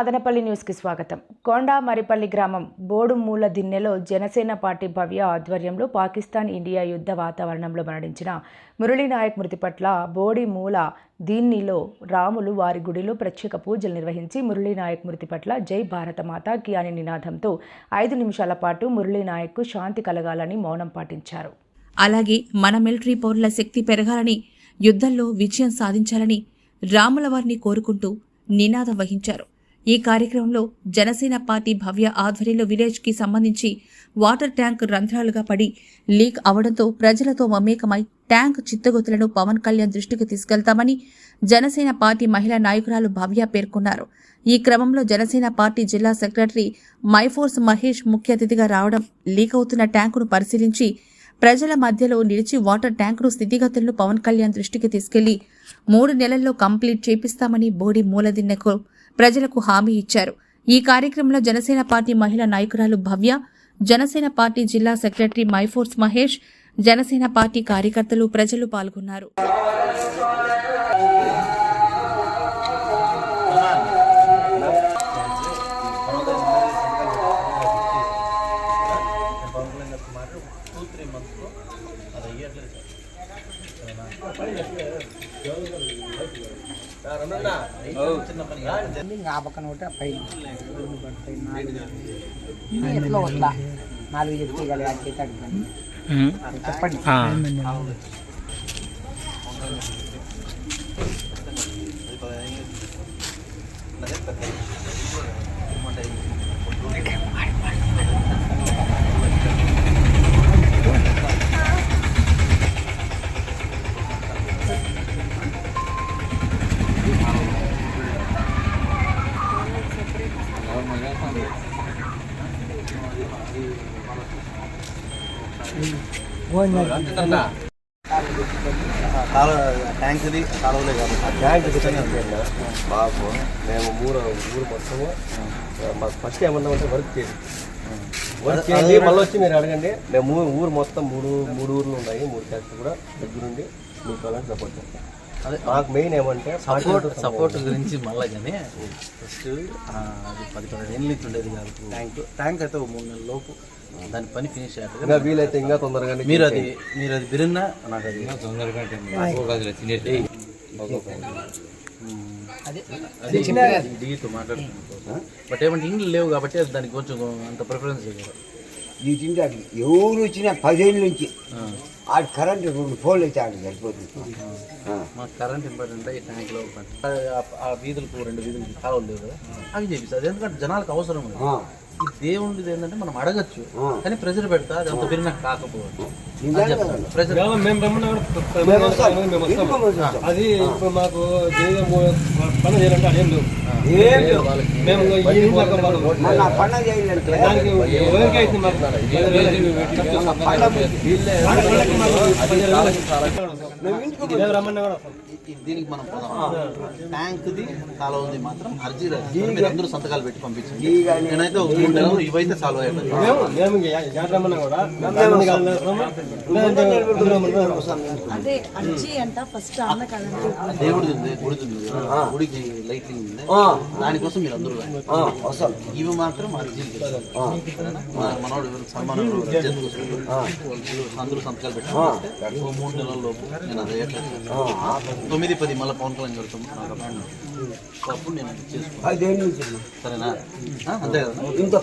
మదనపల్లి న్యూస్కి స్వాగతం. కొండా మరిపల్లి గ్రామం బోడుమూల దిన్నెలో జనసేన పార్టీ భవ్య ఆధ్వర్యంలో పాకిస్తాన్ ఇండియా యుద్ధ వాతావరణంలో మరణించిన మురళీనాయక్ మృతి పట్ల బోడి మూల దీన్నిలో రాములు వారి గుడిలో ప్రత్యేక పూజలు నిర్వహించి మురళీనాయక్ మృతి పట్ల జై భారత మాతాకి అనే నినాదంతో ఐదు నిమిషాల పాటు మురళీనాయక్కు శాంతి కలగాలని మౌనం పాటించారు. అలాగే మన మిలిటరీ పౌరుల శక్తి పెరగాలని యుద్ధంలో విజయం సాధించాలని రాముల వారిని కోరుకుంటూ నినాదం వహించారు. ఈ కార్యక్రమంలో జనసేన పార్టీ భవ్య ఆధ్వర్యంలో విలేజ్కి సంబంధించి వాటర్ ట్యాంక్ రంధ్రాలుగా పడి లీక్ అవడంతో ప్రజలతో మమేకమై ట్యాంక్ చిత్తగొతులను పవన్ కళ్యాణ్ దృష్టికి తీసుకెళ్తామని జనసేన పార్టీ మహిళా నాయకురాలు భవ్య పేర్కొన్నారు. ఈ క్రమంలో జనసేన పార్టీ జిల్లా సెక్రటరీ మైఫోర్స్ మహేష్ ముఖ్య అతిథిగా రావడం లీక్ అవుతున్న ట్యాంకును పరిశీలించి ప్రజల మధ్యలో నిలిచి వాటర్ ట్యాంకును స్థితిగతులను పవన్ కళ్యాణ్ దృష్టికి తీసుకెళ్ళి మూడు నెలల్లో కంప్లీట్ చేపిస్తామని బోడి మూలదిన్నెకు ప్రజలకు హామీ ఇచ్చారు. ఈ కార్యక్రమంలో జనసేన పార్టీ మహిళా నాయకురాలు భవ్య జనసేన పార్టీ జిల్లా సెక్రటరీ మైఫోర్స్ మహేష్ జనసేన పార్టీ కార్యకర్తలు ప్రజలు పాల్గొన్నారు. ఇంకా ఆ పక్కన ఒకటి ఆ పైన ఎట్లా వట్లా నాలుగు చెప్తే కదా చెప్పండి. ట్యాంక్ది ట్యాంక్ కాలువలే కాదు ట్యాంక్ ఖచ్చితంగా ఉంటుంది బాబు మేము ఊరు ఊరు మొత్తము మాకు ఫస్ట్ ఏమన్నామంటే వర్క్ చేయండి వర్క్ చేయండి మళ్ళీ వచ్చి మీరు అడగండి మేము ఊరు మొత్తం మూడు మూడు ఊర్లు ఉన్నాయి మూడు ట్యాంక్స్ కూడా దగ్గరుండి మీకు అలాంటి సపోర్ట్ చేస్తాం. అదే మాకు మెయిన్ ఏమంటే సపోర్ట్ సపోర్ట్ గురించి మళ్ళీ కానీ ఫస్ట్ అది పది పన్నెండు ఏళ్ళ నుంచి ఉండేది కాదు. ట్యాంక్ ట్యాంక్ అయితే మూడు నెలల లోపు. దాని పని ఫినిష్ అయ్యాక వీలైతే ఇంకా తొందరగా మీరు అది మీరు అది బిరున్నా నాకు అది తొందరగా అది డీతో మాట్లాడుతున్నాను. బట్ ఏమంటే ఇండ్లు లేవు కాబట్టి అది దానికి కొంచెం అంత ప్రిఫరెన్స్ ఇవ్వరు ఈ తింటాడు ఎవరు వచ్చినా పదేళ్ళ నుంచి ఆడ కరెంట్ రెండు ఫోన్లు అయితే ఆడ సరిపోతుంది ఆ. మాకు కరెంట్ ఇంపార్టెంట్ ఈ ట్యాంక్లో ఆ వీధులకు రెండు వీధులకి కావాలి లేవు కదా అవి చేపిస్తారు ఎందుకంటే జనాలకు అవసరం ఉంది ఆ. ఈ దేవుడిది ఏంటంటే మనం అడగచ్చు ఆ. కానీ ప్రెజర్ పెడతా అది అంత బిరిన కాకపోవచ్చు అది ఇప్పుడు మాకు పని చేయాలంటే అదేం లేవు. మేము పండగ ఎవరికైతే దీనికి మనం పోదాం ట్యాంక్ ది కాలువ ఉంది మాత్రం అర్జీ మీరు అందరూ సంతకాలు పెట్టి పంపించండి. నేనైతే ఒక మూడు నెలలు ఇవైతే సాల్వ్ అయిపోయింది అదే అర్జీ అంట ఫస్ట్ దేవుడిది ఉంది గుడికి లైటింగ్. దానికోసం మీరు అందరూ వస్తాం. ఇవి మాత్రం మన- మనోడు సన్మానం అందరూ సంతకాలు మూడు నెలల లోపు నేను అది తొమ్మిది పది మళ్ళీ పవన్ కళ్యాణ్ నాకు అపాయింట్మెంట్ అప్పుడు నేను నుంచి సరేనా? అంతే కదా? ఇంత